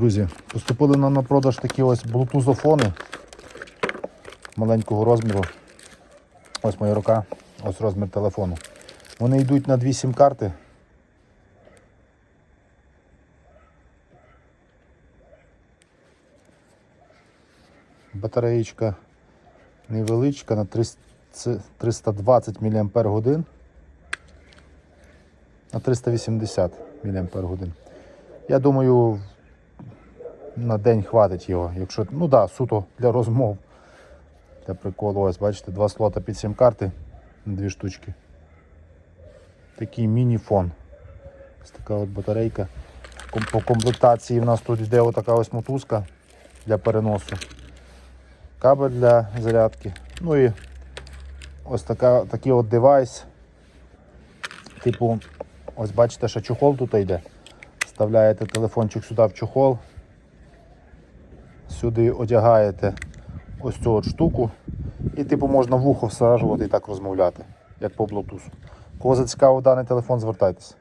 Друзі, поступили нам на продаж такі ось блутузофони маленького розміру. Ось моя рука, ось розмір телефону. Вони йдуть на дві сім-карти. Батареєчка невеличка на 320 мАч на 380 мАч. Я думаю, на день хватить його. Якщо, ну да, суто для розмов. Для приколу, ось бачите, два слота під сім карти, дві штучки. Такий міні-фон. Ось така от батарейка. По комплектації в нас тут йде отака ось мотузка для переносу. Кабель для зарядки. Ну і ось така, такий от девайс. Типу, ось бачите, що чохол тут йде. Вставляєте телефончик сюди в чохол. Сюди одягаєте ось цю от штуку. І типу можна вухо ухо всаджувати і так розмовляти, як по Bluetooth. Кого зацікавив даний телефон, звертайтеся.